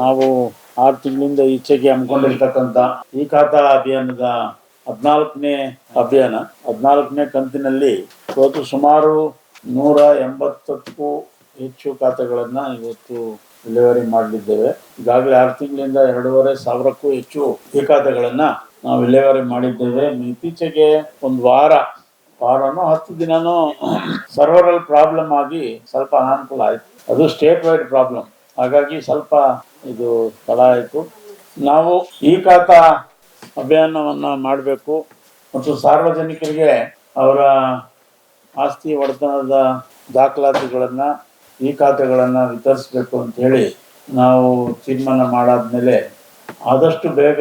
ನಾವು ಆರು ತಿಂಗಳಿಂದ ಈಚೆಗೆ ಹಮ್ಮಿಕೊಂಡಿರ್ತಕ್ಕಂಥ ಈ ಖಾತಾ ಅಭಿಯಾನದ ಹದಿನಾಲ್ಕನೇ ಅಭಿಯಾನ. ಹದಿನಾಲ್ಕನೇ ಕಂತಿನಲ್ಲಿ ಇವತ್ತು ಸುಮಾರು ನೂರ ಎಂಬತ್ತಕ್ಕೂ ಹೆಚ್ಚು ಖಾತೆಗಳನ್ನ ಇವತ್ತು ಡೆಲಿವರಿ ಮಾಡಲಿದ್ದೇವೆ. ಈಗಾಗಲೇ ಆರು ತಿಂಗಳಿಂದ ಎರಡೂವರೆ ಸಾವಿರಕ್ಕೂ ಹೆಚ್ಚು ಈ ಖಾತೆಗಳನ್ನ ನಾವು ವಿಲೇವಾರಿ ಮಾಡಿದ್ದೇವೆ. ಇತ್ತೀಚೆಗೆ ಒಂದು ವಾರ, ವಾರನೋ ಹತ್ತು ದಿನನೂ ಸರ್ವರಲ್ಲಿ ಪ್ರಾಬ್ಲಮ್ ಆಗಿ ಸ್ವಲ್ಪ ಅನಾನುಕೂಲ ಆಯಿತು. ಅದು ಸ್ಟೇಟ್ ವೈಡ್ ಪ್ರಾಬ್ಲಮ್ ಹಾಗಾಗಿ ಸ್ವಲ್ಪ ಇದು ಸ್ಥಳ ಆಯಿತು. ನಾವು ಈ ಖಾತಾ ಅಭಿಯಾನವನ್ನ ಮಾಡಬೇಕು. ಮತ್ತು ಸಾರ್ವಜನಿಕರಿಗೆ ಅವರ ಆಸ್ತಿ ಒಡೆತನದ ದಾಖಲಾತಿಗಳನ್ನು ಈ ಖಾತೆಗಳನ್ನು ವಿತರಿಸಬೇಕು ಅಂತ ಹೇಳಿ ನಾವು ತೀರ್ಮಾನ ಮಾಡಾದ್ಮೇಲೆ ಆದಷ್ಟು ಬೇಗ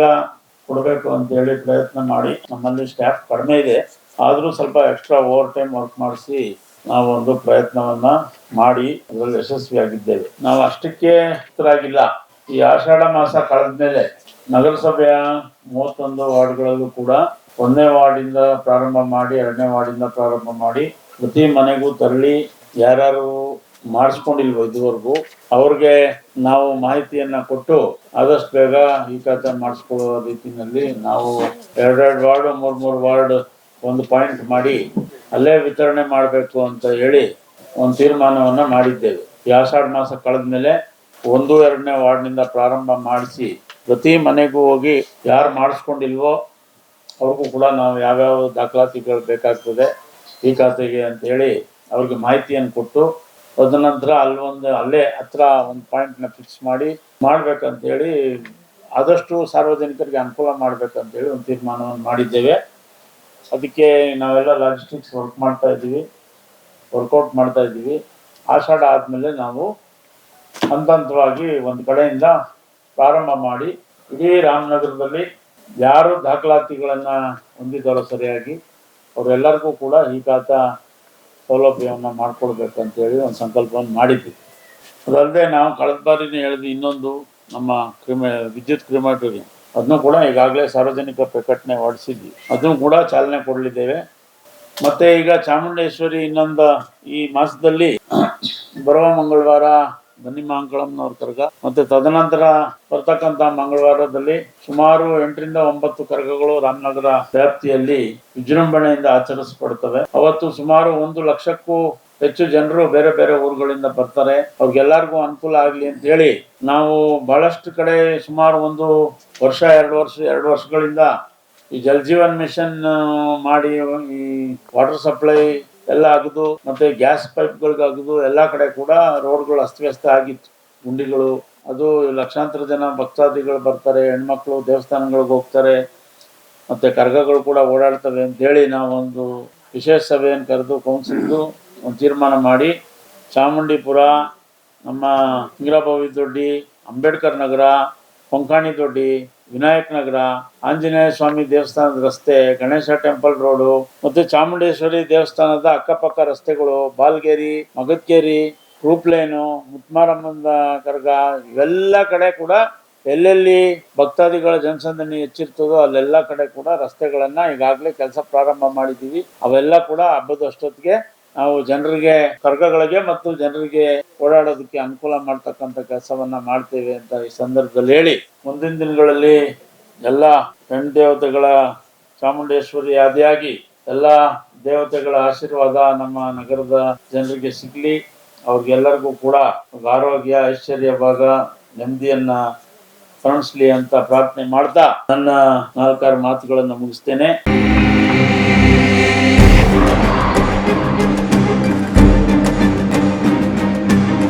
ಕೊಡಬೇಕು ಅಂತ ಹೇಳಿ ಪ್ರಯತ್ನ ಮಾಡಿ. ನಮ್ಮಲ್ಲಿ ಸ್ಟಾಫ್ ಕಡಿಮೆ ಇದೆ. ಆದರೂ ಸ್ವಲ್ಪ ಎಕ್ಸ್ಟ್ರಾ ಓವರ್ ಟೈಮ್ ವರ್ಕ್ ಮಾಡಿಸಿ ನಾವು ಒಂದು ಪ್ರಯತ್ನವನ್ನ ಮಾಡಿ, ಅದರಲ್ಲಿ ಯಶಸ್ವಿಯಾಗಿದ್ದೇವೆ. ನಾವು ಅಷ್ಟಕ್ಕೆ ಆಗಿಲ್ಲ ಈ ಆಷಾಢ ಮಾಸ ಕಳೆದ ಮೇಲೆ ನಗರಸಭೆಯ ಮೂವತ್ತೊಂದು ವಾರ್ಡ್ಗಳಲ್ಲೂ ಕೂಡ ಒಂದನೇ ವಾರ್ಡಿಂದ ಪ್ರಾರಂಭ ಮಾಡಿ, ಎರಡನೇ ವಾರ್ಡಿಂದ ಪ್ರಾರಂಭ ಮಾಡಿ ಪ್ರತಿ ಮನೆಗೂ ತರಳಿ ಯಾರ್ಯಾರು ಮಾಡಿಸ್ಕೊಂಡಿಲ್ವೋ ಇದುವರೆಗೂ ಅವ್ರಿಗೆ ನಾವು ಮಾಹಿತಿಯನ್ನ ಕೊಟ್ಟು ಆದಷ್ಟು ಬೇಗ ಈ ಖಾತೆ ಮಾಡಿಸ್ಕೊಳ್ಳುವ ರೀತಿಯಲ್ಲಿ ನಾವು ಎರಡೆರಡು ವಾರ್ಡ್, ಮೂರ್ ಮೂರು ವಾರ್ಡ್ ಒಂದು ಪಾಯಿಂಟ್ ಮಾಡಿ ಅಲ್ಲೇ ವಿತರಣೆ ಮಾಡಬೇಕು ಅಂತ ಹೇಳಿ ಒಂದು ತೀರ್ಮಾನವನ್ನ ಮಾಡಿದ್ದೇವೆ. ಈ ಆಷಾಢ ಮಾಸ ಕಳೆದ್ಮೇಲೆ ಒಂದು ಎರಡನೇ ವಾರ್ಡ್ನಿಂದ ಪ್ರಾರಂಭ ಮಾಡಿಸಿ ಪ್ರತಿ ಮನೆಗೂ ಹೋಗಿ ಯಾರು ಮಾಡಿಸ್ಕೊಂಡಿಲ್ವೋ ಅವ್ರಿಗೂ ಕೂಡ ನಾವು ಯಾವ್ಯಾವ ದಾಖಲಾತಿಗಳು ಬೇಕಾಗ್ತದೆ ಈ ಖಾತೆಗೆ ಅಂತ ಹೇಳಿ ಅವ್ರಿಗೆ ಮಾಹಿತಿಯನ್ನು ಕೊಟ್ಟು ತದನಂತರ ಅಲ್ಲೊಂದು ಅಲ್ಲೇ ಹತ್ರ ಒಂದು ಪಾಯಿಂಟ್ನ ಫಿಕ್ಸ್ ಮಾಡಿ ಮಾಡ್ಬೇಕಂತ ಹೇಳಿ ಆದಷ್ಟು ಸಾರ್ವಜನಿಕರಿಗೆ ಅನುಕೂಲ ಮಾಡ್ಬೇಕಂತ ಹೇಳಿ ಒಂದು ತೀರ್ಮಾನವನ್ನು ಮಾಡಿದ್ದೇವೆ. ಅದಕ್ಕೆ ನಾವೆಲ್ಲ ಲಾಜಿಸ್ಟಿಕ್ಸ್ ವರ್ಕ್ ಮಾಡ್ತಾ ಇದ್ದೀವಿ. ವರ್ಕೌಟ್ ಮಾಡ್ತಾ ಇದ್ದೀವಿ. ಆಷಾಢ ಆದಮೇಲೆ ನಾವು ಹಂತವಾಗಿ ಒಂದು ಕಡೆಯಿಂದ ಪ್ರಾರಂಭ ಮಾಡಿ ಇಡೀ ರಾಮನಗರದಲ್ಲಿ ಯಾರು ದಾಖಲಾತಿಗಳನ್ನು ಹೊಂದಿದ್ದಾರೋ ಸರಿಯಾಗಿ ಅವರೆಲ್ಲರಿಗೂ ಕೂಡ ಖಾತ ಸೌಲಭ್ಯವನ್ನು ಮಾಡಿಕೊಡ್ಬೇಕಂತೇಳಿ ಒಂದು ಸಂಕಲ್ಪವನ್ನು ಮಾಡಿದ್ವಿ. ಅದಲ್ಲದೆ ನಾವು ಕಳೆದ ಬಾರಿನೇ ಹೇಳಿದ ಇನ್ನೊಂದು ನಮ್ಮ ಕ್ರಿಮ, ವಿದ್ಯುತ್ ಕ್ರಿಮಾಟೋರಿಯಂ. ಅದನ್ನು ಕೂಡ ಈಗಾಗಲೇ ಸಾರ್ವಜನಿಕ ಪ್ರಕಟಣೆ ಹೊರಡಿಸಿದ್ವಿ. ಅದನ್ನು ಕೂಡ ಚಾಲನೆ ಕೊಡಲಿದ್ದೇವೆ. ಮತ್ತೆ ಈಗ ಚಾಮುಂಡೇಶ್ವರಿ ಇನ್ನೊಂದು ಈ ಮಾಸದಲ್ಲಿ ಬರುವ ಮಂಗಳವಾರ ಬನ್ನಿ ಮಾಂಕಳಂನವ್ರ ಕರ್ಗ. ಮತ್ತೆ ತದನಂತರ ಬರ್ತಕ್ಕಂತ ಮಂಗಳವಾರದಲ್ಲಿ ಸುಮಾರು ಎಂಟರಿಂದ ಒಂಬತ್ತು ಕರ್ಗಗಳು ರಾಮನಗರ ವ್ಯಾಪ್ತಿಯಲ್ಲಿ ವಿಜೃಂಭಣೆಯಿಂದ ಆಚರಿಸಲ್ಪಡುತ್ತವೆ ಅವತ್ತು ಸುಮಾರು ಒಂದು ಲಕ್ಷಕ್ಕೂ ಹೆಚ್ಚು ಜನರು ಬೇರೆ ಬೇರೆ ಊರುಗಳಿಂದ ಬರ್ತಾರೆ. ಅವ್ರಿಗೆಲ್ಲರಿಗೂ ಅನುಕೂಲ ಆಗಲಿ ಅಂತ ಹೇಳಿ ನಾವು ಬಹಳಷ್ಟು ಕಡೆ ಸುಮಾರು ಒಂದು ವರ್ಷ, ಎರಡು ವರ್ಷ, ಎರಡು ವರ್ಷಗಳಿಂದ ಈ ಜಲ್ ಜೀವನ್ ಮಿಷನ್ ಮಾಡಿ ಈ ವಾಟರ್ ಸಪ್ಲೈ ಎಲ್ಲ ಅಗದು ಮತ್ತೆ ಗ್ಯಾಸ್ ಪೈಪ್ಗಳಿಗಾಗದು ಎಲ್ಲ ಎಲ್ಲಾ ಕಡೆ ಕೂಡ ರೋಡ್ಗಳು ಅಸ್ತವ್ಯಸ್ತ ಆಗಿತ್ತು. ಗುಂಡಿಗಳು, ಅದು ಲಕ್ಷಾಂತರ ಜನ ಭಕ್ತಾದಿಗಳು ಬರ್ತಾರೆ, ಹೆಣ್ಮಕ್ಳು ದೇವಸ್ಥಾನಗಳಿಗೆ ಹೋಗ್ತಾರೆ, ಮತ್ತೆ ಕರ್ಗಗಳು ಕೂಡ ಓಡಾಡ್ತವೆ ಅಂತ ಹೇಳಿ ನಾವೊಂದು ವಿಶೇಷ ಸಭೆಯನ್ನು ಕರೆದು ಕೌನ್ಸಿಲ್ದು ಒಂದು ತೀರ್ಮಾನ ಮಾಡಿ, ಚಾಮುಂಡಿಪುರ, ನಮ್ಮ ಇಂಗ್ರಾಬಾವಿ ದೊಡ್ಡಿ, ಅಂಬೇಡ್ಕರ್ ನಗರ, ಕೊಂಕಾಣಿ ದೊಡ್ಡಿ ವಿನಾಯಕ್ ನಗರ, ಆಂಜನೇಯ ಸ್ವಾಮಿ ದೇವಸ್ಥಾನದ ರಸ್ತೆ, ಗಣೇಶ ಟೆಂಪಲ್ ರೋಡು, ಮತ್ತು ಚಾಮುಂಡೇಶ್ವರಿ ದೇವಸ್ಥಾನದ ಅಕ್ಕಪಕ್ಕ ರಸ್ತೆಗಳು, ಬಾಲ್ಗೇರಿ ಮಗದ್ಕೇರಿ ರೂಪ್ಲೇನು ಮುತ್ಮಾರಮ್ಮನ ಕರ್ಗ ಇವೆಲ್ಲ ಕಡೆ ಕೂಡ ಎಲ್ಲೆಲ್ಲಿ ಭಕ್ತಾದಿಗಳ ಜನಸಂದಣಿ ಹೆಚ್ಚಿರ್ತದೋ ಅಲ್ಲೆಲ್ಲ ಕಡೆ ಕೂಡ ರಸ್ತೆಗಳನ್ನು ಈಗಾಗಲೇ ಕೆಲಸ ಪ್ರಾರಂಭ ಮಾಡಿದ್ದೀವಿ. ಅವೆಲ್ಲ ಕೂಡ ಹಬ್ಬದ ಅಷ್ಟೊತ್ತಿಗೆ ನಾವು ಜನರಿಗೆ ಕರ್ಗಗಳಿಗೆ ಮತ್ತು ಜನರಿಗೆ ಓಡಾಡೋದಕ್ಕೆ ಅನುಕೂಲ ಮಾಡ್ತಕ್ಕಂಥ ಕೆಲಸವನ್ನ ಮಾಡ್ತೇವೆ ಅಂತ ಈ ಸಂದರ್ಭದಲ್ಲಿ ಹೇಳಿ, ಮುಂದಿನ ದಿನಗಳಲ್ಲಿ ಎಲ್ಲ ಹೆಣ್ಣು ದೇವತೆಗಳ ಚಾಮುಂಡೇಶ್ವರಿ ಆದಿಯಾಗಿ ಎಲ್ಲ ದೇವತೆಗಳ ಆಶೀರ್ವಾದ ನಮ್ಮ ನಗರದ ಜನರಿಗೆ ಸಿಗ್ಲಿ. ಅವ್ರಿಗೆಲ್ಲರಿಗೂ ಕೂಡ ಆರೋಗ್ಯ, ಐಶ್ವರ್ಯ ಭಾಗ, ನೆಮ್ಮದಿಯನ್ನ ಕಾಣಿಸ್ಲಿ ಅಂತ ಪ್ರಾರ್ಥನೆ ಮಾಡ್ತಾ ನನ್ನ ನಾಲ್ಕಾರು ಮಾತುಗಳನ್ನು ಮುಗಿಸ್ತೇನೆ.